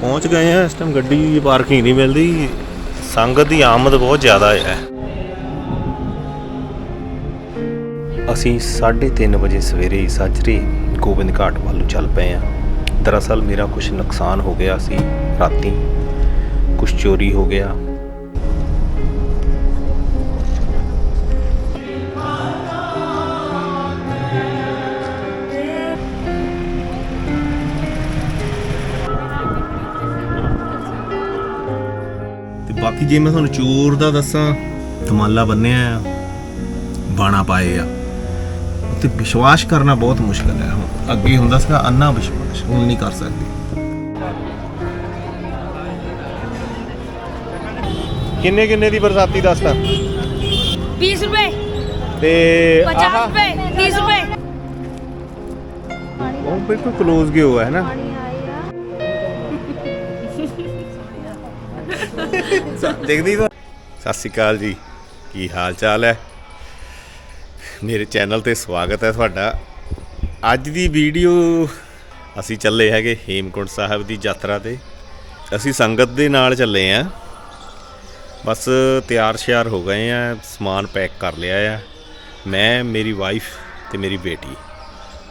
ਪਹੁੰਚ ਗਏ ਆ, ਇਸ ਟਾਈਮ ਗੱਡੀ ਦੀ ਪਾਰਕਿੰਗ ਨਹੀਂ ਮਿਲਦੀ। ਸੰਗਤ ਦੀ ਆਮਦ ਬਹੁਤ ਜ਼ਿਆਦਾ ਹੈ। ਅਸੀਂ 3:30 ਵਜੇ ਸਵੇਰੇ ਸਾਜਰੇ ਗੋਬਿੰਦ ਘਾਟ ਵੱਲ ਚੱਲ ਪਏ ਆ। ਦਰਅਸਲ ਮੇਰਾ ਕੁਝ ਨੁਕਸਾਨ ਹੋ ਗਿਆ ਸੀ ਰਾਤੀ। ਕੁਝ ਚੋਰੀ ਹੋ ਗਿਆ। ਬਾਕੀ ਜੇ ਮੈਂ ਤੁਹਾਨੂੰ ਚੂਰ ਦਾ ਦੱਸਾਂ ਕਮਾਲਾ ਬੰਨਿਆ ਆ ਬਾਣਾ ਪਾਏ ਆ। ਤੇ ਵਿਸ਼ਵਾਸ ਕਰਨਾ ਬਹੁਤ ਮੁਸ਼ਕਲ ਹੈ। ਅੱਗੇ ਹੁੰਦਾ ਸੀਗਾ ਅੰਨਾ ਵਿਸ਼ਵਾਸ ਹੁਣ ਨਹੀਂ ਕਰ ਸਕਦੇ। ਕਿੰਨੇ ਕਿੰਨੇ ਦੀ ਬਰਸਾਤੀ ਦੱਸਦਾ 20 ਰੁਪਏ। ਤੇ 50 ਰੁਪਏ ਰੁਪਏ। ਉਹ ਬਿਲਕੁਲ ক্লোਜ਼ ਗਿਆ ਹੋਇਆ ਹੈ ਨਾ? ਦੇਖਦੀ ਤਾਂ ਸਤਿ ਸ਼੍ਰੀ ਅਕਾਲ ਜੀ। ਕੀ ਹਾਲ ਚਾਲ ਹੈ? ਮੇਰੇ ਚੈਨਲ ਤੇ ਸਵਾਗਤ ਹੈ ਤੁਹਾਡਾ। ਅੱਜ ਦੀ ਵੀਡੀਓ ਅਸੀਂ ਚੱਲੇ ਹੈਗੇ ਹੇਮਕੁੰਟ ਸਾਹਿਬ ਦੀ ਯਾਤਰਾ ਤੇ। ਅਸੀਂ ਸੰਗਤ ਦੇ ਨਾਲ ਚੱਲੇ ਆਂ ਬਸ ਤਿਆਰ ਸ਼ਿਆਰ ਹੋ ਗਏ ਆ ਸਮਾਨ ਪੈਕ ਕਰ ਲਿਆ ਆ। ਮੈਂ, ਮੇਰੀ ਵਾਈਫ ਤੇ ਮੇਰੀ ਬੇਟੀ।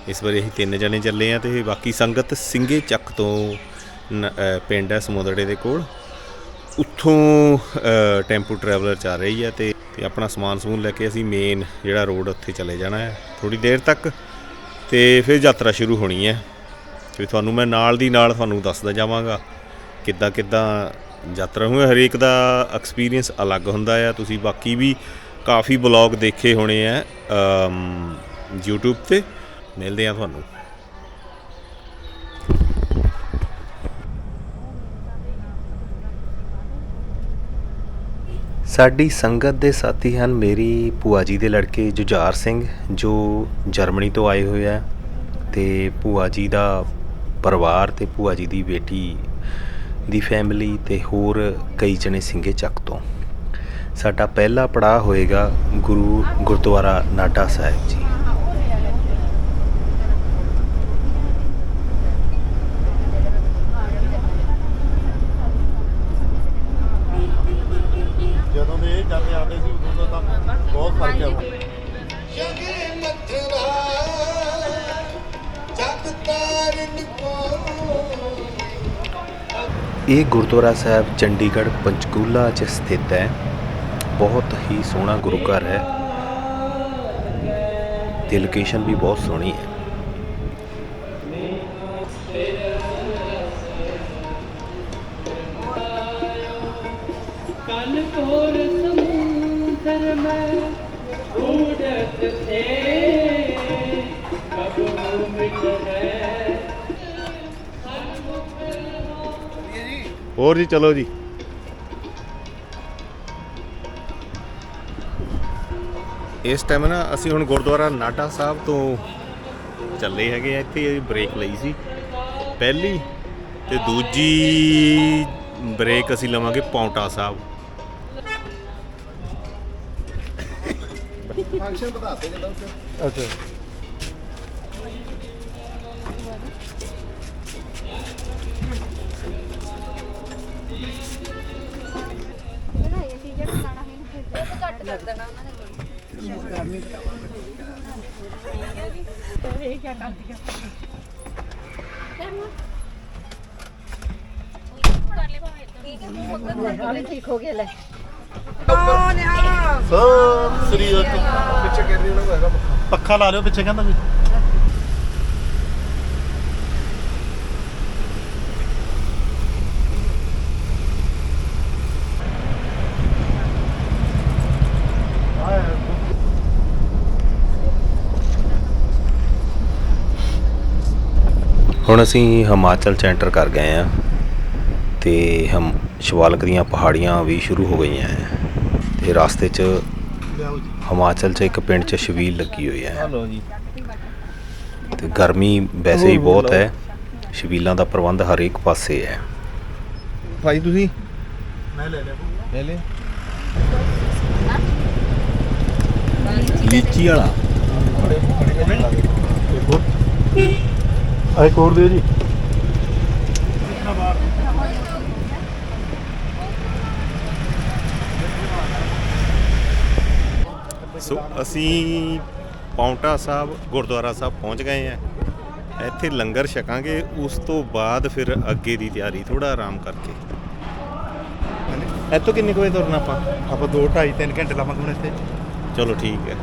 ਇਸ ਵਾਰੀ ਅਸੀਂ ਤਿੰਨ ਜਣੇ ਚੱਲੇ ਆ ਤੇ ਬਾਕੀ ਸੰਗਤ ਸਿੰਘੇ ਚੱਕ ਤੋਂ ਪਿੰਡ ਹੈ ਸਮੁੰਦੜੇ ਦੇ ਕੋਲ। ਉੱਥੋਂ ਟੈਂਪੂ ਟਰੈਵਲਰ ਚੱਲ ਰਹੀ ਹੈ ਤੇ ਆਪਣਾ ਸਮਾਨ ਸਮੂਨ ਲੈ ਕੇ ਅਸੀਂ ਮੇਨ ਜਿਹੜਾ ਰੋਡ ਉੱਥੇ ਚਲੇ ਜਾਣਾ ਹੈ ਥੋੜੀ ਦੇਰ ਤੱਕ ਤੇ ਫਿਰ ਯਾਤਰਾ ਸ਼ੁਰੂ ਹੋਣੀ ਹੈ। ਤੇ ਤੁਹਾਨੂੰ ਮੈਂ ਨਾਲ ਦੀ ਨਾਲ ਤੁਹਾਨੂੰ ਦੱਸਦਾ ਜਾਵਾਂਗਾ ਕਿੱਦਾਂ ਕਿੱਦਾਂ ਯਾਤਰਾ ਹੋਵੇ ਹਰੇਕ ਦਾ ਐਕਸਪੀਰੀਅੰਸ ਅਲੱਗ ਹੁੰਦਾ ਆ ਤੁਸੀਂ ਬਾਕੀ ਵੀ ਕਾਫੀ ਬਲੌਗ ਦੇਖੇ ਹੋਣੇ ਆ ਅਮ, YouTube ਤੇ। ਮਿਲਦੇ ਆ ਤੁਹਾਨੂੰ। ਸਾਡੀ ਸੰਗਤ ਦੇ ਸਾਥੀ ਹਨ ਮੇਰੀ ਭੂਆ ਜੀ ਦੇ ਲੜਕੇ ਜੁਝਾਰ ਸਿੰਘ, ਜੋ ਜਰਮਨੀ ਤੋਂ ਆਏ ਹੋਏ ਆ ਤੇ ਭੂਆ ਜੀ ਦਾ ਪਰਿਵਾਰ ਤੇ ਭੂਆ ਜੀ ਦੀ ਬੇਟੀ ਦੀ ਫੈਮਿਲੀ ਤੇ ਹੋਰ ਕਈ ਜਣੇ ਸਿੰਘੇ ਚੱਕ ਤੋਂ। ਸਾਡਾ ਪਹਿਲਾ ਪੜਾਅ ਹੋਏਗਾ ਗੁਰੂ ਗੁਰਦੁਆਰਾ ਨਾਡਾ ਸਾਹਿਬ ਜੀ। ਇਹ ਗੁਰਦੁਆਰਾ ਸਾਹਿਬ ਚੰਡੀਗੜ੍ਹ ਪੰਚਕੂਲਾ 'ਚ ਸਥਿਤ ਹੈ ਬਹੁਤ ਹੀ ਸੋਹਣਾ ਗੁਰੂ ਘਰ ਹੈ ਤੇ ਲੋਕੇਸ਼ਨ ਵੀ ਬਹੁਤ ਸੋਹਣੀ ਹੈ ਕਨ ਕੋਰ ਸਮੁੰਦਰ ਮੈਂ ਢੂੰਡਤ ਥੇ ਕਬੂ ਮਿਟ ਹੈ ਹੋਰ ਜੀ ਚਲੋ ਜੀ। ਇਸ ਟਾਈਮ ਨਾ ਅਸੀਂ ਹੁਣ ਗੁਰਦੁਆਰਾ ਨਾਡਾ ਸਾਹਿਬ ਤੋਂ ਚੱਲੇ ਹੈਗੇ ਆ ਇੱਥੇ ਬ੍ਰੇਕ ਲਈ ਸੀ। ਪਹਿਲੀ ਤੇ ਦੂਜੀ ਬ੍ਰੇਕ ਅਸੀਂ ਲਵਾਂਗੇ ਪੌਂਟਾ ਸਾਹਿਬ। ਫੰਕਸ਼ਨ ਬਤਾਤੇ ਜਦੋਂ ਅੱਛਾ। ਸ੍ਰੀ ਪਿੱਛੇ ਕਹਿੰਦੇ ਉਹਨਾਂ ਹੈਗਾ ਪੱਖਾ ਲਾ ਲਿਓ ਪਿੱਛੇ ਕਹਿੰਦਾ ਕੋਈ ਹੁਣ ਅਸੀਂ ਹਿਮਾਚਲ ਚ ਐਂਟਰ ਕਰ ਗਏ ਆ ਤੇ ਹਮ ਸ਼ਿਵਾਲਕ ਦੀਆਂ ਪਹਾੜੀਆਂ ਵੀ ਸ਼ੁਰੂ ਹੋ ਗਈਆਂ ਹੈ ਤੇ ਰਸਤੇ 'ਚ ਹਿਮਾਚਲ 'ਚ ਇੱਕ ਪਿੰਡ 'ਚ ਛਬੀਲ ਲੱਗੀ ਹੋਈ ਹੈ। ਹਲੋ ਜੀ। ਤੇ ਗਰਮੀ ਵੈਸੇ ਹੀ ਬਹੁਤ ਹੈ। ਛਬੀਲਾਂ ਦਾ ਪ੍ਰਬੰਧ ਹਰੇਕ ਪਾਸੇ ਹੈ। ਭਾਈ ਤੁਸੀਂ? ਮੈਂ ਲੈ ਲਿਆ। ਲੈ ਲੈ ਲੀਚੀ ਵਾਲਾ। ਆਹ ਕੋਰ ਦੇ ਜੀ। ਸੋ ਅਸੀਂ ਪੌਂਟਾ ਸਾਹਿਬ ਗੁਰਦੁਆਰਾ ਸਾਹਿਬ ਪਹੁੰਚ ਗਏ ਆ ਇੱਥੇ ਲੰਗਰ ਛਕਾਂਗੇ ਉਸ ਤੋਂ ਬਾਅਦ ਫਿਰ ਅੱਗੇ ਦੀ ਤਿਆਰੀ ਥੋੜਾ ਆਰਾਮ ਕਰਕੇ। ਇੱਥੋਂ ਕਿੰਨੇ ਕੁ ਵਜੇ ਤੁਰਨਾ ਆਪਾਂ? ਆਪਾਂ 2 2.5 3 ਘੰਟੇ ਲਾਵਾਂਗੇ ਇੱਥੇ। ਚਲੋ ਠੀਕ ਹੈ।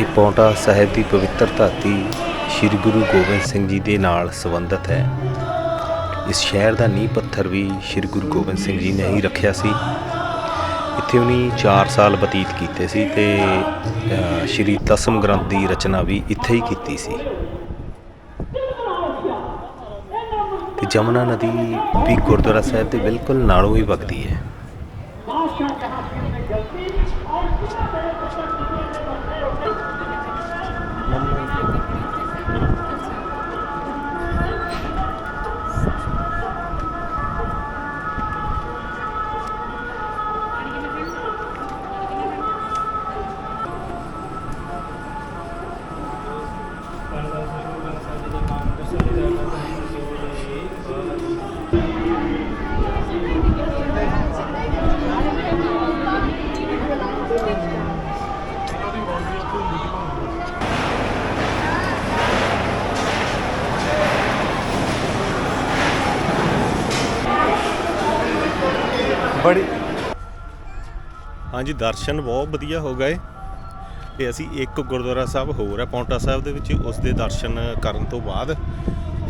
ਇਹ ਪੌਂਟਾ ਸਾਹਿਬ ਦੀ ਪਵਿੱਤਰ ਧਰਤੀ ਸ੍ਰੀ ਗੁਰੂ ਗੋਬਿੰਦ ਸਿੰਘ ਜੀ ਦੇ ਨਾਲ ਸੰਬੰਧਿਤ ਹੈ। ਇਸ ਸ਼ਹਿਰ ਦਾ ਨੀਂਹ ਪੱਥਰ ਵੀ ਸ੍ਰੀ ਗੁਰੂ ਗੋਬਿੰਦ ਸਿੰਘ ਜੀ ਨੇ ਹੀ ਰੱਖਿਆ ਸੀ। ਇੱਥੇ ਉਹਨੇ 4 ਸਾਲ ਬਤੀਤ ਕੀਤੇ ਸੀ ਤੇ ਸ੍ਰੀ ਦਸਮ ਗ੍ਰੰਥ ਦੀ ਰਚਨਾ ਵੀ ਇੱਥੇ ਹੀ ਕੀਤੀ ਸੀ। ਤੇ ਜਮਨਾ ਨਦੀ ਵੀ ਗੁਰਦੁਆਰਾ ਸਾਹਿਬ ਦੇ ਬਿਲਕੁਲ ਨਾਲੋਂ ਹੀ ਵਗਦੀ ਹੈ। ਹਾਂਜੀ, ਦਰਸ਼ਨ ਬਹੁਤ ਵਧੀਆ ਹੋ ਗਏ ਤੇ ਅਸੀਂ ਇੱਕ ਗੁਰਦੁਆਰਾ ਸਾਹਿਬ ਹੋਰ ਹੈ, ਪੌਂਟਾ ਸਾਹਿਬ ਦੇ ਵਿੱਚ, ਉਸ ਦੇ ਦਰਸ਼ਨ ਕਰਨ ਤੋਂ ਬਾਅਦ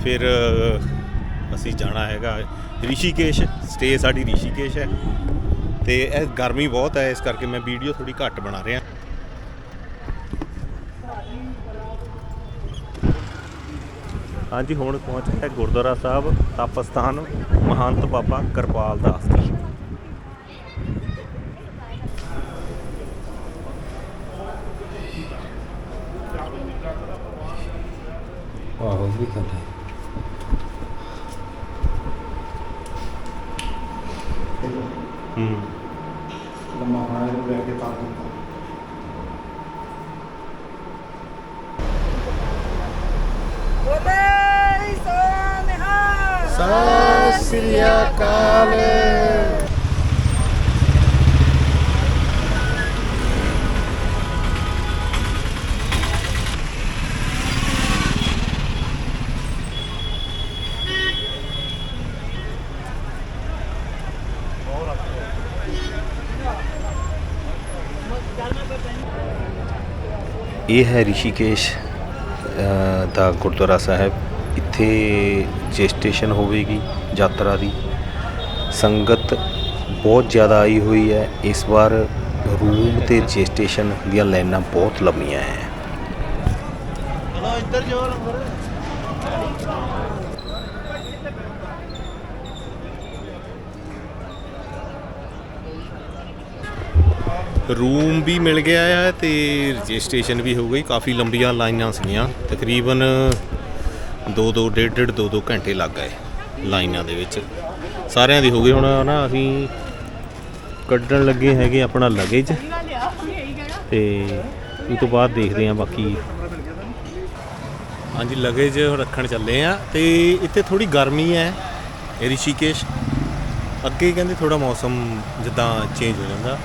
ਫਿਰ ਅਸੀਂ ਜਾਣਾ ਹੈਗਾ ਰਿਸ਼ੀਕੇਸ਼ ਸਟੇ ਸਾਡੀ ਰਿਸ਼ੀਕੇਸ਼ ਹੈ ਤੇ ਇਹ ਗਰਮੀ ਬਹੁਤ ਹੈ, ਇਸ ਕਰਕੇ ਮੈਂ ਵੀਡੀਓ ਥੋੜੀ ਘੱਟ ਬਣਾ ਰਿਹਾ। ਹਾਂਜੀ, ਹੁਣ ਪਹੁੰਚ ਹੈ ਗੁਰਦੁਆਰਾ ਸਾਹਿਬ, ਤਪ ਮਹੰਤ ਬਾਬਾ ਕਿਰਪਾਲ ਦਾਸ ਜੀ ਆਹੋ ਵੀ ਕਹਿੰਦਾ ਹੂੰ। ਲੰਮਾ ਪਾਣੀ ਨੂੰ ਲੈ ਕੇ ਤਾਂ ਦਿੱਤਾ ਸਤਿ ਸ੍ਰੀ ਅਕਾਲ। ਇਹ ਹੈ ਰਿਸ਼ੀਕੇਸ਼ ਦਾ ਗੁਰਦੁਆਰਾ ਸਾਹਿਬ। ਇੱਥੇ ਜੈਸਟੇਸ਼ਨ ਹੋਵੇਗੀ ਯਾਤਰਾ ਦੀ। ਸੰਗਤ ਬਹੁਤ ਜ਼ਿਆਦਾ ਆਈ ਹੋਈ ਹੈ। ਇਸ ਵਾਰ ਰੂਮ ਤੇ ਜੈਸਟੇਸ਼ਨ ਦੀਆਂ ਲਾਈਨਾਂ ਬਹੁਤ ਲੰਮੀਆਂ ਹੈ। ਚਲੋ ਇੱਧਰ ਜੋ ਰੂਮ ਵੀ ਮਿਲ ਗਿਆ ਆ ਤੇ ਰਜਿਸਟ੍ਰੇਸ਼ਨ ਵੀ ਹੋ ਗਈ। ਕਾਫੀ ਲੰਬੀਆਂ ਲਾਈਨਾਂ ਸੀਗੀਆਂ। ਤਕਰੀਬਨ 2-2 ਡੇਢ-ਡੇਢ 2-2 ਘੰਟੇ ਲੱਗ ਗਏ ਲਾਈਨਾਂ ਦੇ ਵਿੱਚ। ਸਾਰਿਆਂ ਦੀ ਹੋ ਗਈ। ਹੁਣ ਨਾ ਅਸੀਂ ਕੱਢਣ ਲੱਗੇ ਹੈਗੇ ਆਪਣਾ ਲਗੇਜ ਤੇ ਉਸ ਤੋਂ ਬਾਅਦ ਦੇਖਦੇ ਹਾਂ ਬਾਕੀ। ਹਾਂਜੀ ਲਗੇਜ ਰੱਖਣ ਚੱਲੇ ਆ ਤੇ ਇੱਥੇ ਥੋੜੀ ਗਰਮੀ ਹੈ ਰਿਸ਼ੀਕੇਸ਼। ਅੱਗੇ ਕਹਿੰਦੇ ਥੋੜਾ ਮੌਸਮ ਜਿੱਦਾਂ ਚੇਂਜ ਹੋ ਜਾਂਦਾ।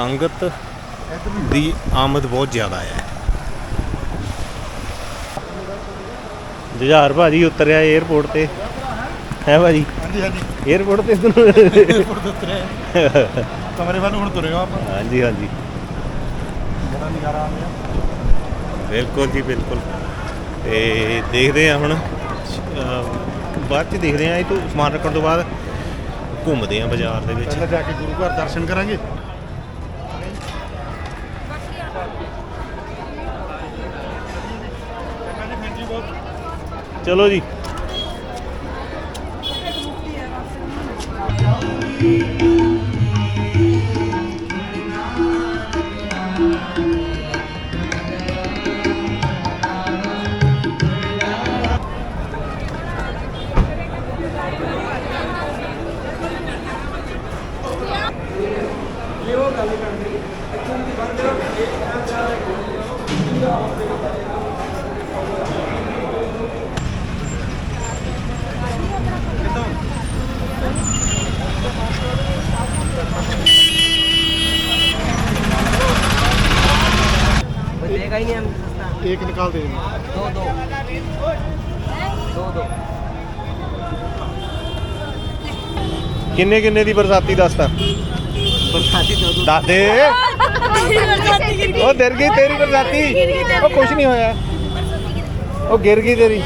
ਸੰਗਤ ਦੀ ਆਮਦ ਬਹੁਤ ਜ਼ਿਆਦਾ ਹੈ। ਜੁਝਾਰ ਭਾਜੀ ਉਤਰਿਆ 에어ਪੋਰਟ ਤੇ। ਹੈ ਭਾਜੀ? ਹਾਂਜੀ ਹਾਂਜੀ। 에어ਪੋਰਟ ਤੇ 에어ਪੋਰਟ ਕਮਰੇ ਵੱਲ ਹੁਣ ਤੁਰੇਗਾ ਆਪਾਂ। ਹਾਂਜੀ ਹਾਂਜੀ। ਬੜਾ ਨਜ਼ਾਰਾ ਆ ਰਿਹਾ ਬਿਲਕੁਲ ਜੀ ਬਿਲਕੁਲ। ਤੇ ਦੇਖਦੇ ਆ ਹੁਣ। ਬਾਅਦ ਚ ਦੇਖਦੇ ਆ ਇਹ ਤੋਂ ਸਮਾਨ ਰੱਖਣ ਤੋਂ ਬਾਅਦ ਘੁੰਮਦੇ ਆ ਬਾਜ਼ਾਰ ਦੇ ਵਿੱਚ। ਜਾ ਕੇ ਗੁਰੂ ਘਰ ਦਰਸ਼ਨ ਕਰਾਂਗੇ। ਚਲੋ ਜੀ। एक निकाल दे ਕਿੰਨੇ ਕਿੰਨੇ ਦੀ ਬਰਸਾਤੀ ਦੱਸਤਾ बरसाती दो दो ਦੱਸ ਦੇ ਉਹ ਡਰ ਗਈ ਤੇਰੀ ਬਰਸਾਤੀ ਉਹ ਕੁਛ ਨਹੀਂ ਹੋਇਆ ਉਹ ਗਿਰ ਗਈ ਤੇਰੀ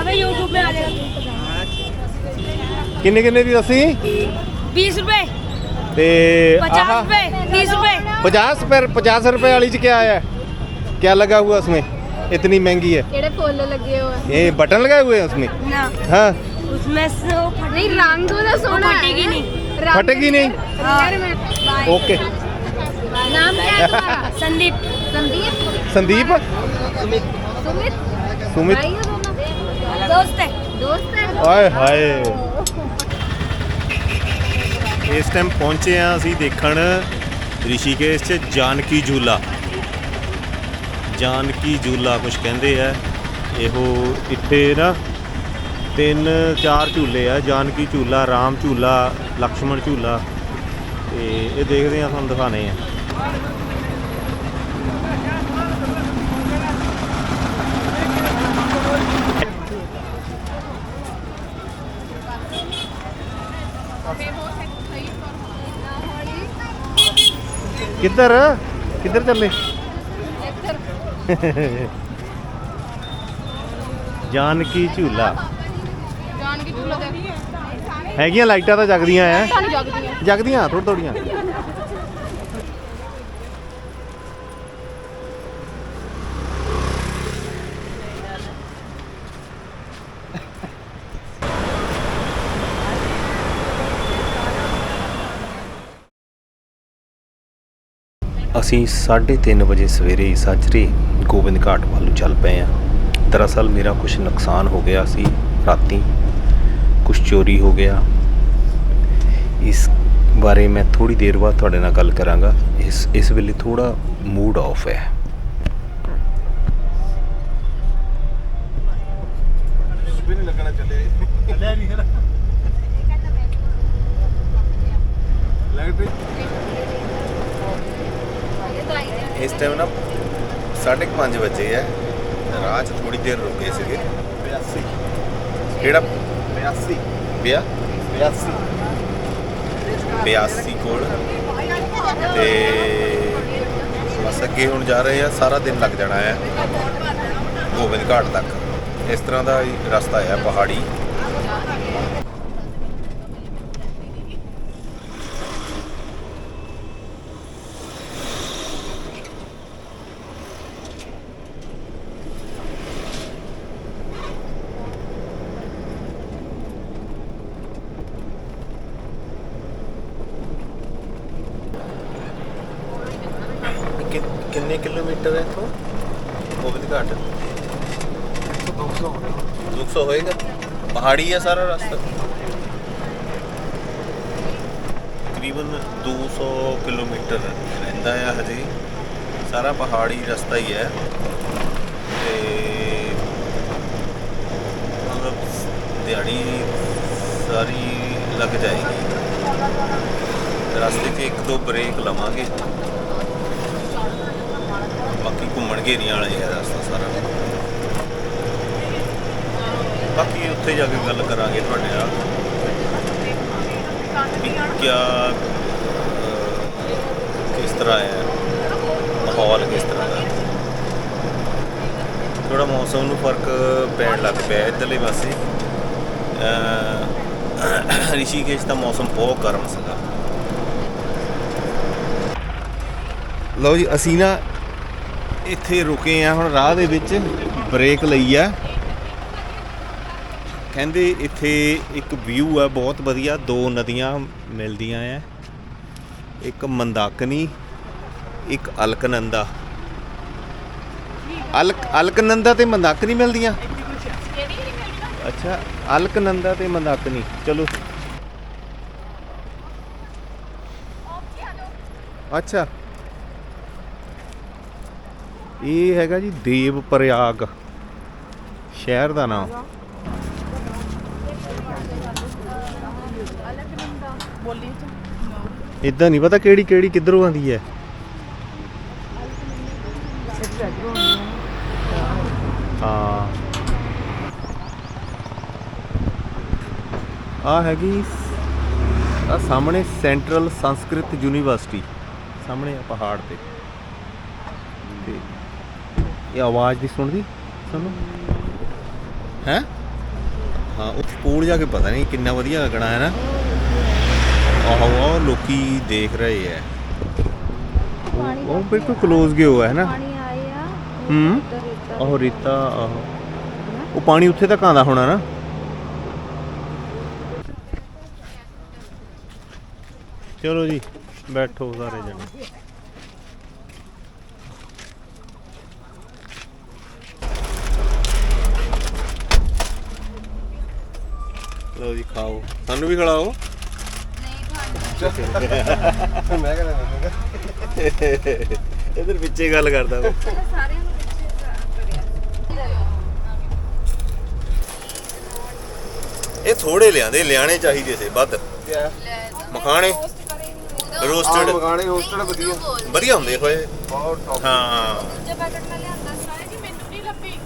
अबे यूट्यूब में आ जाएगा ਕਿੰਨੇ ਕਿੰਨੇ ਦੀ ਦੱਸੀ बीस रुपए ਤੇ पचास आहा, रुपए तीस रुपए 50 पर 50 रुपए वाली च क्या आया क्या लगा हुआ उसमें इतनी महंगी है ਕਿਹੜੇ ਫੁੱਲ ਲੱਗੇ ਹੋਏ ये बटन लगाए हुए हैं उसमें ना हाँ उसमें से वो फट- ਨਹੀਂ ਰੰਗ ਉਹਦਾ ਸੋਹਣਾ ਹੈ फटेगी नहीं रंग फटेगी नहीं? यार मैं ओके नाम क्या है तुम्हारा संदीप संदीप संदीप सुमित सुमित भाई हो दोनों दोस्त है दोस्त है ਆਏ ਹਾਏ ਇਸ ਟਾਈਮ ਪਹੁੰਚੇ ਆ ਅਸੀਂ ਦੇਖਣ ਰਿਸ਼ੀਕੇਸ਼ 'ਚ ਜਾਨਕੀ ਝੂਲਾ ਜਾਨਕੀ ਝੂਲਾ ਕੁਝ ਕਹਿੰਦੇ ਆ। ਇਹੋ ਇੱਥੇ ਨਾ ਤਿੰਨ ਚਾਰ ਝੂਲੇ ਆ, ਜਾਨਕੀ ਝੂਲਾ, ਰਾਮ ਝੂਲਾ, ਲਕਸ਼ਮਣ ਝੂਲਾ। ਤੇ ਇਹ ਦੇਖਦੇ ਆ, ਤੁਹਾਨੂੰ ਦਿਖਾਣੇ ਆ। ਕਿੱਧਰ? ਕਿੱਧਰ ਚੱਲੇ? ਜਾਨਕੀ ਝੂਲਾ। ਜਾਨ ਕੀ ਝੂਲਾ ਹੈਗੀਆਂ। ਲਾਈਟਾਂ ਤਾਂ ਜਗਦੀਆਂ ਐ। ਜਗਦੀਆਂ। ਥੋੜੀ ਥੋੜੀਆਂ ਅਸੀਂ 3:30 ਵਜੇ ਸਵੇਰੇ ਸਾਜਰੇ ਗੋਬਿੰਦ ਘਾਟ ਵੱਲ ਨੂੰ ਚੱਲ ਪਏ ਆ ਦਰਅਸਲ ਮੇਰਾ ਕੁਝ ਨੁਕਸਾਨ ਹੋ ਗਿਆ ਸੀ ਰਾਤੀ। ਕੁਝ ਚੋਰੀ ਹੋ ਗਿਆ। ਇਸ ਬਾਰੇ ਮੈਂ ਥੋੜੀ ਦੇਰ ਬਾਅਦ ਤੁਹਾਡੇ ਨਾਲ ਗੱਲ ਕਰਾਂਗਾ। ਇਸ ਇਸ ਵੇਲੇ ਥੋੜਾ ਮੂਡ ਆਫ ਹੈ। ਨਹੀਂ ਲੱਗਣਾ ਚੱਲੇ ਚੱਲਿਆ ਨਹੀਂ ਹੈ ਨਾ ਲੈਟਰੀ ਇਸ ਟਾਈਮ ਨਾ ਸਾਢੇ 5:30 ਵਜੇ ਹੈ। ਰਾਹ 'ਚ ਥੋੜੀ ਦੇਰ ਰੁਕੇ ਸੀਗੇ। 82 ਕਿਹੜਾ? 82 ਬਿਆ? 82 82 ਕੋਲ। ਤੇ ਬਸ ਅੱਗੇ ਹੁਣ ਜਾ ਰਹੇ ਆ। ਸਾਰਾ ਦਿਨ ਲੱਗ ਜਾਣਾ ਹੈ। ਗੋਬਿੰਦ ਘਾਟ ਤੱਕ। ਇਸ ਤਰ੍ਹਾਂ ਦਾ ਰਸਤਾ ਹੈ ਪਹਾੜੀ। ਪਹਾੜੀ ਹੈ ਸਾਰਾ ਰਸਤਾ? ਤਕਰੀਬਨ 200 ਕਿਲੋਮੀਟਰ ਰਹਿੰਦਾ ਹੈ ਹਜੇ। ਸਾਰਾ ਪਹਾੜੀ ਰਸਤਾ ਹੀ ਹੈ। ਤੇ ਮਤਲਬ ਦਿਹਾੜੀ ਸਾਰੀ ਲੱਗ ਜਾਏਗੀ। ਰਸਤੇ 'ਚ ਇੱਕ ਦੋ ਬ੍ਰੇਕ ਲਵਾਂਗੇ। ਬਾਕੀ ਘੁੰਮਣ ਘੇਰੀਆਂ ਵਾਲਾ ਹੈ ਰਸਤਾ ਸਾਰਾ। ਬਾਕੀ ਉੱਥੇ ਜਾ ਕੇ ਗੱਲ ਕਰਾਂਗੇ ਤੁਹਾਡੇ ਨਾਲ। ਵੀ ਕਿਆ ਅਹ, ਕਿਸ ਤਰ੍ਹਾਂ ਹੈ? ਮਾਹੌਲ ਕਿਸ ਤਰ੍ਹਾਂ ਦਾ? ਥੋੜਾ ਮੌਸਮ ਨੂੰ ਫ਼ਰਕ ਪੈਣ ਲੱਗ ਪਿਆ ਇੱਧਰਲੇ ਪਾਸੇ। ਅਹ, ਰਿਸ਼ੀਕੇਸ਼ ਦਾ ਮੌਸਮ ਬਹੁਤ ਗਰਮ ਸੀਗਾ। ਲਓ ਜੀ ਅਸੀਂ ਨਾ ਇੱਥੇ ਰੁਕੇ ਆ ਹੁਣ ਰਾਹ ਦੇ ਵਿੱਚ ਬ੍ਰੇਕ ਲਈ ਆ। ਕਹਿੰਦੇ ਇੱਥੇ ਇੱਕ ਵਿਊ ਹੈ ਬਹੁਤ ਵਧੀਆ। ਦੋ ਨਦੀਆਂ ਮਿਲਦੀਆਂ ਆ ਇੱਕ ਮੰਦਾਕਨੀ, ਇੱਕ ਅਲਕਨੰਦਾ। ਅਲਕ, ਅਲਕਨੰਦਾ ਤੇ ਮੰਦਾਕਨੀ ਮਿਲਦੀਆਂ? ਅੱਛਾ, ਅਲਕਨੰਦਾ ਤੇ ਮੰਦਾਕਨੀ। ਚਲੋ। ਅੱਛਾ। ਇਹ ਹੈਗਾ ਜੀ ਦੇਵ ਪ੍ਰਯਾਗ। ਸ਼ਹਿਰ ਦਾ ਨਾਮ। ਬੋਲੀ ਚ ਇਦਾਂ ਨਹੀਂ ਪਤਾ ਕਿਹੜੀ ਕਿਹੜੀ ਕਿੱਧਰੋਂ ਆਂਦੀ ਹੈ। ਆ ਹੈਗੀ ਆ ਸਾਹਮਣੇ ਸੈਂਟਰਲ ਸੰਸਕ੍ਰਿਤ ਯੂਨੀਵਰਸਿਟੀ, ਸਾਹਮਣੇ ਆ ਪਹਾੜ ਤੇ। ਇਹ ਆਵਾਜ਼ ਦੀ ਸੁਣਦੀ ਸਾਨੂੰ? ਹੈ? ਹਾਂ, ਉਹ ਕੋਲ ਜਾ ਕੇ ਪਤਾ ਨਹੀਂ ਕਿੰਨਾ ਵਧੀਆ ਲੱਗਣਾ ਹੈ ਨਾ। ਆਹੋ ਆਹ ਲੋਕੀ ਦੇਖ ਰਹੇ ਹੈ ਉਹ- ਉਹ ਬਿਲਕੁਲ ক্লোਜ਼ ਗਿਆ ਹੋਇਆ ਹੈ ਨਾ। ਪਾਣੀ ਆਏ ਆ ਹੂੰ। ਉਹ ਰੇਤਾ ਉਹ ਪਾਣੀ ਉੱਥੇ ਤੱਕ ਆਉਂਦਾ ਹੋਣਾ ਨਾ। ਚਲੋ ਜੀ ਬੈਠੋ ਸਾਰੇ ਜਣੇ। ਲਓ ਜੀ ਖਾਓ। ਸਾਨੂੰ ਵੀ ਖਿਲਾਓ। ਮੈਂ ਕਹਿੰਦਾ ਮੈਂ ਕਿਹਾ ਇਧਰ ਵਿੱਚੇ ਗੱਲ ਕਰਦਾ ਵਾ ਸਾਰਿਆਂ ਨੂੰ ਪਿੱਛੇ ਇਹ ਥੋੜੇ ਲਿਆਂਦੇ ਲਿਆਣੇ ਚਾਹੀਦੇ ਸੀ ਵੱਧ। ਮਖਾਣੇ? ਰੋਸਟਡ ਮਗਾਣੇ ਹੋਸਟਡ ਵਧੀਆ। ਵਧੀਆ ਹੁੰਦੇ ਹੋਏ। ਬਹੁਤ ਟੌਪ ਹਾਂ। ਜੇ ਪੈਕਟ ਮੈਂ ਲਿਆਂਦਾ ਸਾਰੇ ਜੀ ਮੈਨੂੰ ਨਹੀਂ ਲੱਭੀ।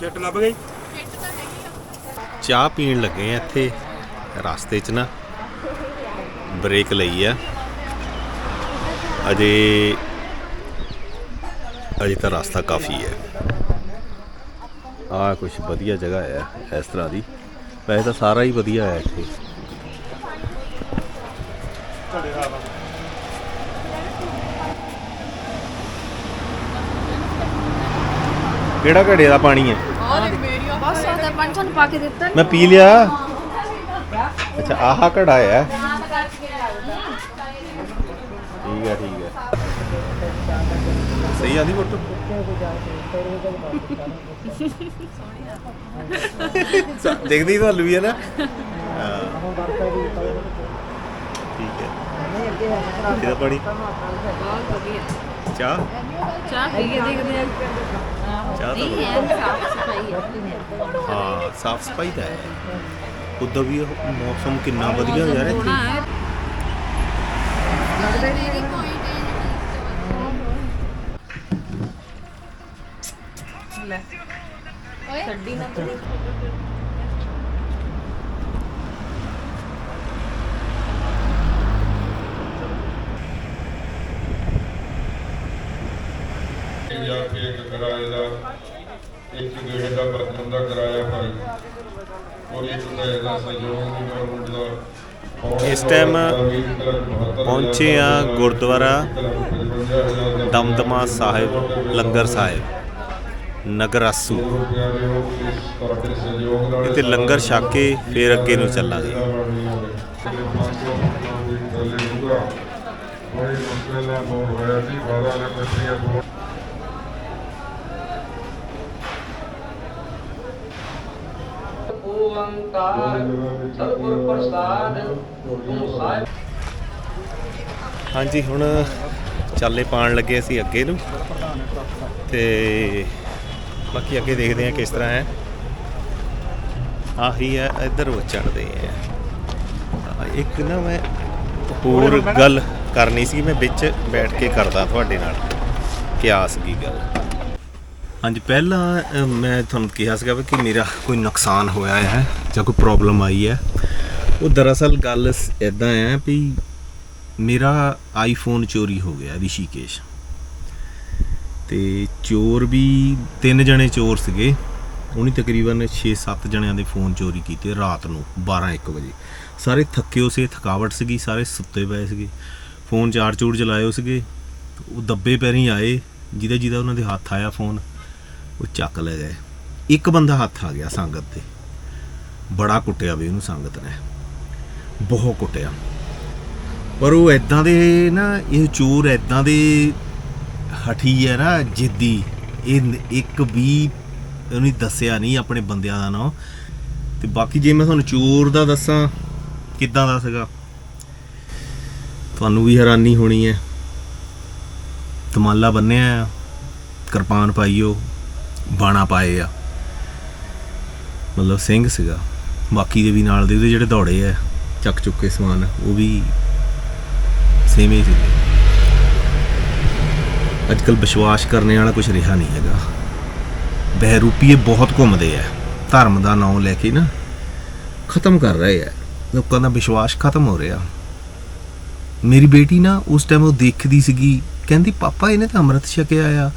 ਜੱਟ ਲੱਭ ਗਈ? ਤਾਂ ਹੈਗੀ ਚਾਹ ਪੀਣ ਲੱਗੇ ਆ ਇੱਥੇ ਰਸਤੇ 'ਚ ਨਾ। ਬ੍ਰੇਕ ਲਈ ਆ। ਅਜੇ ਅਜੇ ਤਾਂ ਰਸਤਾ ਕਾਫੀ ਹੈ। ਆ ਕੁਝ ਵਧੀਆ ਜਗ੍ਹਾ ਹੈ ਇਸ ਤਰ੍ਹਾਂ ਦੀ। ਵੈਸੇ ਤਾਂ ਸਾਰਾ ਹੀ ਵਧੀਆ ਹੈ ਇੱਥੇ। ਕਿਹੜਾ ਘੜੇ ਦਾ ਪਾਣੀ ਹੈ? ਬਸ ਉਹਦਾ ਪਾਣੀ ਤੁਹਾਨੂੰ ਪਾ ਕੇ ਦਿੱਤਾ। ਮੈਂ ਪੀ ਲਿਆ। ਅੱਛਾ ਆਹ ਘੜਾ ਹੈ। ਠੀਕ ਹੈ ਠੀਕ ਹੈ। ਸਹੀ ਆਦੀ ਫੋਟੋ ਦੇਖਦੀ ਤੁਹਾਨੂੰ ਵੀ ਹੈ ਨਾ। ਹਾਂ। ਠੀਕ ਹੈ। ਇਹਦਾ ਪਾਣੀ? ਚਾਹ? ਚਾਹ ਪੀ ਕੇ ਦੇਖਦੇ ਆ ਚਾਹ ਤਾਂ ਬੜੀ- ਹਾਂ। ਸਾਫ਼ ਸਫ਼ਾਈ ਦਾ ਹੈ। ਉਦੋਂ ਵੀ ਉਹ ਮੌਸਮ ਕਿੰਨਾ ਵਧੀਆ ਯਾਰ ਇੱਥੇ। ਜਾਂ ਫਿਰ ਇੱਕ ਕਿਰਾਏ ਦਾ ਇੱਕ ਗੇੜੇ ਦਾ ਬਰਤਨ ਦਾ ਕਿਰਾਇਆ ਭਾਈ ਔਰ ਇੱਕ ਘਰੇ ਦਾ ਸਹਿਯੋਗ ਵੀ ਗਵਰਨਮੈਂਟ ਦਾ ਇਸ ਟਾਈਮ ਪਹੁੰਚੇ ਆ ਗੁਰਦੁਆਰਾ ਦਮਦਮਾ ਸਾਹਿਬ, ਲੰਗਰ ਸਾਹਿਬ ਨਗਰਾਸੂ ਤੁਹਾਡੇ ਸਹਿਯੋਗ ਇੱਥੇ ਲੰਗਰ ਛਕ ਕੇ ਫਿਰ ਅੱਗੇ ਨੂੰ ਚੱਲਾਂਗੇ। ਕੋਈ ਮੁਸ਼ਕਿਲ ਨਾ ਹੋਇਆ ਸੀ ਬਾਬਾ ਨੇ ਪਿਛਲੀਆਂ ਓੰਕਾਰ ਸਤਿਗੁਰ ਪ੍ਰਸਾਦ ਤੂੰ ਸਾਹਿਬ ਹਾਂਜੀ, ਹੁਣ ਚਾਲੇ ਪਾਣ ਲੱਗੇ ਅਸੀਂ ਅੱਗੇ ਨੂੰ ਤੇ ਬਾਕੀ ਅੱਗੇ ਦੇਖਦੇ ਹਾਂ ਕਿਸ ਤਰ੍ਹਾਂ ਹੈ। ਆਹੀ ਹੈ, ਇੱਧਰ ਉਹ ਚੜਦੇ ਆ ਇੱਕ ਨਾ ਮੈਂ ਹੋਰ ਗੱਲ ਕਰਨੀ ਸੀ, ਮੈਂ ਵਿੱਚ ਬੈਠ ਕੇ ਕਰਦਾ ਤੁਹਾਡੇ ਨਾਲ ਕਿਆ ਸੀਗੀ ਗੱਲ। ਹਾਂਜੀ, ਪਹਿਲਾਂ ਮੈਂ ਤੁਹਾਨੂੰ ਕਿਹਾ ਸੀਗਾ ਵੀ ਕਿ ਮੇਰਾ ਕੋਈ ਨੁਕਸਾਨ ਹੋਇਆ ਹੈ। ਜਾਂ ਕੋਈ ਪ੍ਰੋਬਲਮ ਆਈ ਹੈ? ਉਹ ਦਰਅਸਲ ਗੱਲ ਇਦਾਂ ਹੈ ਵੀ ਮੇਰਾ ਆਈਫੋਨ ਚੋਰੀ ਹੋ ਗਿਆ ਰਿਸ਼ੀਕੇਸ਼। ਤੇ ਚੋਰ ਵੀ ਤਿੰਨ ਜਣੇ ਚੋਰ ਸੀਗੇ। ਉਹਨੇ ਤਕਰੀਬਨ 6-7 ਜਣਿਆਂ ਦੇ ਫੋਨ ਚੋਰੀ ਕੀਤੇ ਰਾਤ ਨੂੰ 12-1 ਵਜੇ। ਸਾਰੇ ਥੱਕੇ ਹੋ ਥਕਾਵਟ ਸੀਗੀ, ਸਾਰੇ ਸੁੱਤੇ ਪਏ ਸੀਗੇ। ਫੋਨ ਚਾਰ ਚੂੜ ਚਲਾਏ ਸੀਗੇ। ਉਹ ਦੱਬੇ ਪੈਰੀਂ ਆਏ ਜਿਹਦਾ ਜਿਹਦਾ ਉਹਨਾਂ ਦੇ ਹੱਥ ਆਇਆ ਫੋਨ, ਉਹ ਚੱਕ ਲੈ ਗਏ। ਇੱਕ ਬੰਦਾ ਹੱਥ ਆ ਗਿਆ ਸੰਗਤ ਤੇ। ਬੜਾ ਕੁੱਟਿਆ ਵੀ ਉਹਨੂੰ ਸੰਗਤ ਨੇ। ਬਹੁਤ ਕੁੱਟਿਆ। ਪਰ ਉਹ ਐਦਾਂ ਦੇ ਨਾ, ਇਹ ਚੋਰ ਐਦਾਂ ਦੇ ਹਠੀ ਹੈ ਨਾ, ਜਿੱਦੀ। ਇਹ ਇੱਕ ਵੀ ਉਹਨੇ ਦੱਸਿਆ ਨਹੀਂ ਆਪਣੇ ਬੰਦਿਆਂ ਦਾ ਨਾਮ ਤੇ ਬਾਕੀ ਜੇ ਮੈਂ ਤੁਹਾਨੂੰ ਚੋਰ ਦਾ ਦੱਸਾਂ, ਕਿੱਦਾਂ ਦਾ ਸੀਗਾ? ਤੁਹਾਨੂੰ ਵੀ ਹੈਰਾਨੀ ਹੋਣੀ ਹੈ। ਤਮਾਲਾ ਬੰਨਿਆ ਆ। ਕਿਰਪਾਨ ਪਾਈਓ। ਬਾਣਾ ਪਾਏ ਆ। ਮਤਲਬ ਸਿੰਘ ਸੀਗਾ। ਬਾਕੀ ਦੇ ਵੀ ਨਾਲ ਦੇ, ਉਹਦੇ ਜਿਹੜੇ ਦੌੜੇ ਆ, ਚੱਕ ਚੁੱਕ ਕੇ ਸਮਾਨ, ਉਹ ਵੀ ਸੇਮ ਹੀ ਸੀਗੇ। ਅੱਜ ਕੱਲ ਵਿਸ਼ਵਾਸ ਕਰਨੇ ਵਾਲਾ ਕੁਝ ਰਿਹਾ ਨਹੀਂ ਹੈਗਾ। ਬਹਿਰੂਪੀਏ ਬਹੁਤ ਘੁੰਮਦੇ ਆ। ਧਰਮ ਦਾ ਨਾਮ ਲੈ ਕੇ ਨਾ ਖਤਮ ਕਰ ਰਹੇ ਆ। ਲੋਕਾਂ ਦਾ ਵਿਸ਼ਵਾਸ ਖਤਮ ਹੋ ਰਿਹਾ। ਮੇਰੀ ਬੇਟੀ ਨਾ ਉਸ ਟਾਈਮ ਉਹ ਦੇਖਦੀ ਸੀਗੀ, ਕਹਿੰਦੀ, ਪਾਪਾ, ਇਹਨੇ ਤਾਂ ਅੰਮ੍ਰਿਤ ਛਕਿਆ ਆ।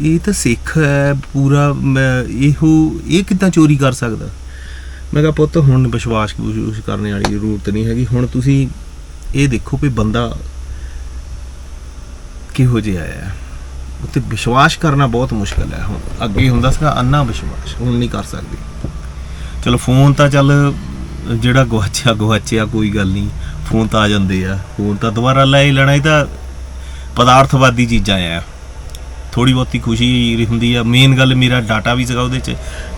ਇਹ ਤਾਂ ਸਿੱਖ ਹੈ, ਪੂਰਾ ਇਹੋ, ਇਹ ਕਿੱਦਾਂ ਚੋਰੀ ਕਰ ਸਕਦਾ? ਮੈਂ ਕਿਹਾ ਪੁੱਤ ਹੁਣ ਵਿਸ਼ਵਾਸ ਵਿਸ਼ਵਾਸ ਕਰਨ ਵਾਲੀ ਜ਼ਰੂਰਤ ਨਹੀਂ ਹੈਗੀ। ਹੁਣ ਤੁਸੀਂ ਇਹ ਦੇਖੋ ਵੀ ਬੰਦਾ ਕਿਹੋ ਜਿਹਾ ਹੈ। ਉੱਤੇ ਵਿਸ਼ਵਾਸ ਕਰਨਾ ਬਹੁਤ ਮੁਸ਼ਕਲ ਹੈ। ਹੁਣ ਅੱਗੇ ਹੁੰਦਾ ਸੀਗਾ ਅੰਨਾ ਵਿਸ਼ਵਾਸ, ਹੁਣ ਨਹੀਂ ਕਰ ਸਕਦੇ। ਚਲੋ ਫੋਨ ਤਾਂ ਚੱਲ ਜਿਹੜਾ ਗਵਾਚਿਆ ਗਵਾਚਿਆ ਕੋਈ ਗੱਲ ਨਹੀਂ। ਫੋਨ ਤਾਂ ਆ ਜਾਂਦੇ ਆ। ਫੋਨ ਤਾਂ ਦੁਬਾਰਾ ਲੈ ਹੀ ਲੈਣਾ, ਇਹ ਤਾਂ ਪਦਾਰਥਵਾਦੀ ਚੀਜ਼ਾਂ ਆ। ਥੋੜੀ ਬਹੁਤੀ ਖੁਸ਼ੀ ਹੁੰਦੀ ਆ। ਮੇਨ ਗੱਲ ਮੇਰਾ ਡਾਟਾ ਵੀ ਸੀਗਾ ਉਹਦੇ 'ਚ।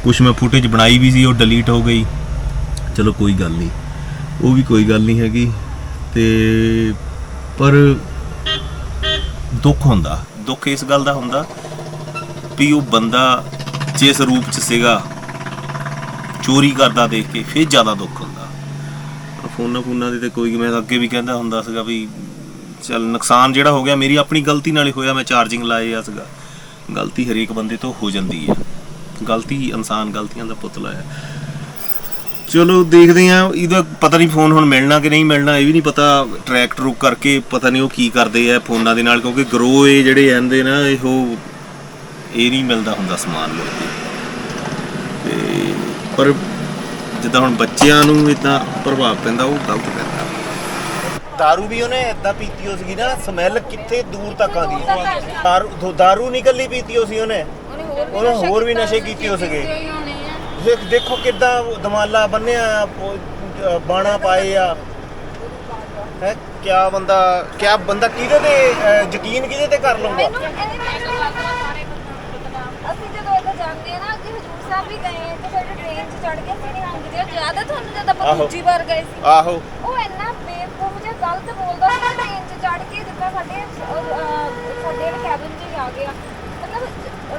ਕੁਝ ਮੈਂ ਫੁਟੇਜ ਬਣਾਈ ਵੀ ਸੀ, ਉਹ ਡਿਲੀਟ ਹੋ ਗਈ। ਚਲੋ ਕੋਈ ਗੱਲ ਨਹੀਂ। ਉਹ ਵੀ ਕੋਈ ਗੱਲ ਨਹੀਂ ਹੈਗੀ। ਤੇ ਪਰ ਦੁੱਖ ਹੁੰਦਾ। ਦੁੱਖ ਇਸ ਗੱਲ ਦਾ ਹੁੰਦਾ ਵੀ ਉਹ ਬੰਦਾ ਜਿਸ ਰੂਪ 'ਚ ਸੀਗਾ, ਚੋਰੀ ਕਰਦਾ ਦੇਖ ਕੇ ਫਿਰ ਜ਼ਿਆਦਾ ਦੁੱਖ ਹੁੰਦਾ। ਫੋਨਾਂ ਫੋਨਾਂ ਦੇ ਤੇ ਕੋਈ ਮੈਂ ਅੱਗੇ ਵੀ ਕਹਿੰਦਾ ਹੁੰਦਾ ਸੀਗਾ ਵੀ ਚੱਲ ਨੁਕਸਾਨ ਜਿਹੜਾ ਹੋ ਗਿਆ, ਮੇਰੀ ਆਪਣੀ ਗਲਤੀ ਨਾਲ ਹੀ ਹੋਇਆ, ਮੈਂ ਚਾਰਜਿੰਗ ਲਾਇਆ ਸੀਗਾ। ਗਲਤੀ ਹਰੇਕ ਬੰਦੇ ਤੋਂ ਹੋ ਜਾਂਦੀ ਹੈ। ਗਲਤੀ ਇਨਸਾਨ ਗਲਤੀਆਂ ਦਾ ਪੁਤਲਾ ਹੈ ਚਲੋ ਦੇਖਦੇ ਆ ਇਹਦਾ ਪਤਾ ਨਹੀਂ ਫੋਨ ਹੁਣ ਮਿਲਣਾ ਕਿ ਨਹੀਂ ਮਿਲਣਾ, ਇਹ ਵੀ ਨਹੀਂ ਪਤਾ ਟਰੈਕ ਟਰੂਕ ਕਰਕੇ ਪਤਾ ਨਹੀਂ ਉਹ ਕੀ ਕਰਦੇ ਆ ਫੋਨਾਂ ਦੇ ਨਾਲ, ਕਿਉਂਕਿ ਗਰੋ ਇਹ ਜਿਹੜੇ ਆਂਦੇ ਨਾ, ਇਹੋ ਇਹ ਨਹੀਂ ਮਿਲਦਾ ਹੁੰਦਾ ਸਮਾਨ ਮਿਲ ਕੇ। ਤੇ ਪਰ ਜਿੱਦਾਂ ਹੁਣ ਬੱਚਿਆਂ ਨੂੰ ਇਦਾਂ ਪ੍ਰਭਾਵ ਪੈਂਦਾ, ਉਹ ਗਲਤ ਪੈਂਦਾ। ਦਾਰੂ ਵੀ ਉਹਨੇ ਏਦਾਂ ਪੀਤੀ ਹੋ ਸੀਗੀ ਨਾ ਸਮੈਲ ਕਿੱਥੇ ਦੂਰ ਤੱਕ ਆਉਂਦੀ। ਦਾਰੂ ਦਾਰੂ ਨਿਕਲਣੀ ਪੀਤੀ ਹੋ ਸੀ ਉਹਨੇ। ਉਹਨੇ ਹੋਰ ਵੀ ਨਸ਼ੇ ਕੀਤੇ ਹੋ ਸੀਗੇ ਦੇਖ- ਦੇਖੋ ਕਿਦਾਂ ਦਮਾਲਾ ਬੰਨਿਆ ਆ, ਬਾਣਾ ਪਾਏ ਆ। ਹੈ ਕਿਆ ਬੰਦਾ ਕਿਆ ਬੰਦਾ ਕਿਹਦੇ ਤੇ ਯਕੀਨ ਕਿਹਦੇ ਤੇ ਕਰ ਲਊਗਾ? ਮੈਨੂੰ ਇਹਦੇ ਨਾਲ ਅਸੀਂ ਜਦੋਂ ਇੱਥੇ ਜਾਂਦੇ ਆ ਨਾ ਅੱਗੇ ਹਜੂਰ ਸਾਹਿਬ ਵੀ ਗਏ ਤੇ ਫਿਰ ਟ੍ਰੇਨ 'ਚ ਚੜ ਕੇ ਅਸੀਂ ਨਿਹੰਗ ਜਿਹਾ ਜ਼ਿਆਦਾ ਤੁਹਾਨੂੰ ਜਦ ਆਪਾਂ ਆਹੋ। ਦੂਜੀ ਵਾਰ ਗਏ ਸੀ? ਆਹੋ। ਉਹ ਇੰਨਾ ਬੇਵਕੂਫ ਜਿਹਾ ਗਲਤ ਬੋਲਦਾ ਸੀ ਟ੍ਰੇਨ 'ਚ ਚੜ ਕੇ ਜਿੱਦਾਂ ਸਾਡੇ ਸਾਡੇ ਕੈਬਨ 'ਚ ਆ ਗਿਆ।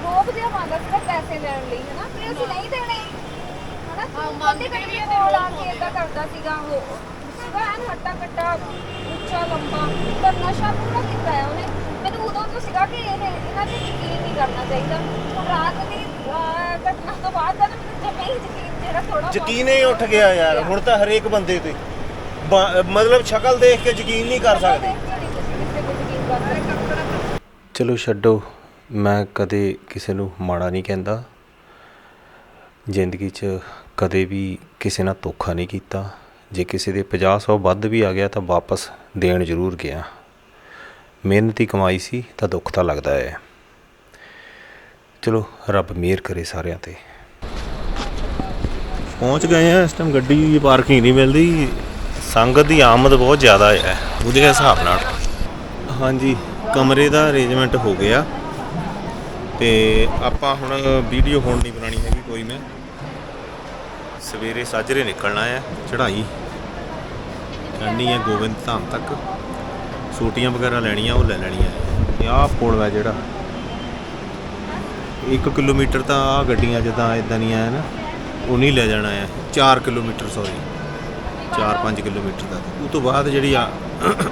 ਰੋਕ ਜਿਹਾ ਪਾਉਂਦਾ ਸੀਗਾ ਪੈਸੇ ਲੈਣ ਲਈ ਹਨਾ? ਤੇ ਅਸੀਂ ਨਹੀਂ ਦੇਣੇ। ਹਨਾ? ਮੰਨਦੇ ਵੀ ਕੋਲ ਆ ਕੇ ਏਦਾਂ ਕਰਦਾ ਸੀਗਾ ਉਹ। ਸੀਗਾ ਐਨ ਹੱਟਾ ਕੱਟਾ ਉੱਚਾ ਲੰਬਾ ਪਰ ਨਸ਼ਾ ਪੂਰਾ ਕੀਤਾ ਹੈ ਉਹਨੇ। ਮੈਨੂੰ ਉਦੋਂ ਤੋਂ ਸੀਗਾ ਕਿ ਇਹ ਇਹਨਾਂ ਤੇ ਯਕੀਨ ਨਹੀਂ ਕਰਨਾ ਚਾਹੀਦਾ। ਹੁਣ ਰਾਤ ਦੀ ਅਹ, ਘਟਨਾ ਤੋਂ ਬਾਅਦ ਤਾਂ ਨਾ ਮੈਨੂੰ ਜਮੇ ਹੀ ਯਕੀਨ ਜਿਹੜਾ ਥੋੜਾ ਯਕੀਨ ਹੀ ਉੱਠ ਗਿਆ ਯਾਰ ਹੁਣ ਤਾਂ ਹਰੇਕ ਬੰਦੇ ਤੇ। ਬਾ- ਮਤਲਬ ਸ਼ਕਲ ਦੇਖ ਕੇ ਯਕੀਨ ਨਹੀਂ ਕਰ ਸਕਦੇ। ਚਲੋ ਛੱਡੋ। ਮੈਂ ਕਦੇ ਕਿਸੇ ਨੂੰ ਮਾੜਾ ਨਹੀਂ ਕਹਿੰਦਾ। ਜ਼ਿੰਦਗੀ 'ਚ ਕਦੇ ਵੀ ਕਿਸੇ ਨਾਲ ਧੋਖਾ ਨਹੀਂ ਕੀਤਾ। ਜੇ ਕਿਸੇ ਦੇ 50 100 ਵੱਧ ਵੀ ਆ ਗਿਆ ਤਾਂ ਵਾਪਸ ਦੇਣ ਜ਼ਰੂਰ ਗਿਆ। ਮਿਹਨਤੀ ਕਮਾਈ ਸੀ ਤਾਂ ਦੁੱਖ ਤਾਂ ਲੱਗਦਾ ਹੈ। ਚਲੋ ਰੱਬ ਮਿਹਰ ਕਰੇ ਸਾਰਿਆਂ ਤੇ। ਪਹੁੰਚ ਗਏ ਆ ਇਸ ਟਾਈਮ ਗੱਡੀ ਦੀ ਪਾਰਕਿੰਗ ਨਹੀਂ ਮਿਲਦੀ। ਸੰਗਤ ਦੀ ਆਮਦ ਬਹੁਤ ਜ਼ਿਆਦਾ ਹੈ ਉਹਦੇ ਹਿਸਾਬ ਨਾਲ। ਹਾਂਜੀ। ਕਮਰੇ ਦਾ ਅਰੇਂਜਮੈਂਟ ਹੋ ਗਿਆ। ਤੇ ਆਪਾਂ ਹੁਣ ਵੀਡੀਓ ਹੁਣ ਨਹੀਂ ਬਣਾਣੀ ਹੈਗੀ ਕੋਈ ਮੈਂ। ਸਵੇਰੇ ਸਾਜਰੇ ਨਿਕਲਣਾ ਹੈ ਚੜ੍ਹਾਈ। ਚੜ੍ਹਨੀ ਹੈ ਗੋਬਿੰਦ ਧਾਮ ਤੱਕ। ਸੂਟੀਆਂ ਵਗੈਰਾ ਲੈਣੀਆਂ, ਉਹ ਲੈ ਲੈਣੀਆਂ। ਇਹ ਆਹ ਪੁਲ ਹੈ ਜਿਹੜਾ। 1 ਕਿਲੋਮੀਟਰ ਤਾਂ ਆ ਗੱਡੀਆਂ ਜਿੱਦਾਂ ਇਦਾਂ ਦੀਆਂ ਹੈ ਨਾ ਉਹ ਨਹੀਂ ਲੈ ਜਾਣਾ ਆ। 4 ਕਿਲੋਮੀਟਰ ਸੌਰੀ 4-5 ਕਿਲੋਮੀਟਰ ਦਾ ਉਹ ਤੋਂ ਬਾਅਦ ਜਿਹੜੀ ਆ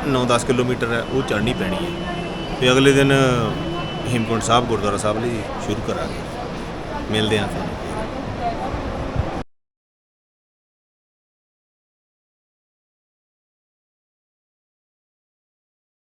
9-10 ਕਿਲੋਮੀਟਰ ਹੈ ਉਹ ਚੜ੍ਹਨੀ ਪੈਣੀ ਹੈ ਤੇ ਅਗਲੇ ਦਿਨ ਹੇਮਕੁੰਟ ਸਾਹਿਬ ਗੁਰਦੁਆਰਾ ਸਾਹਿਬ ਲਈ ਸ਼ੁਰੂ ਕਰਾਂਗੇ। ਮਿਲਦੇ ਹਾਂ ਤੁਹਾਨੂੰ।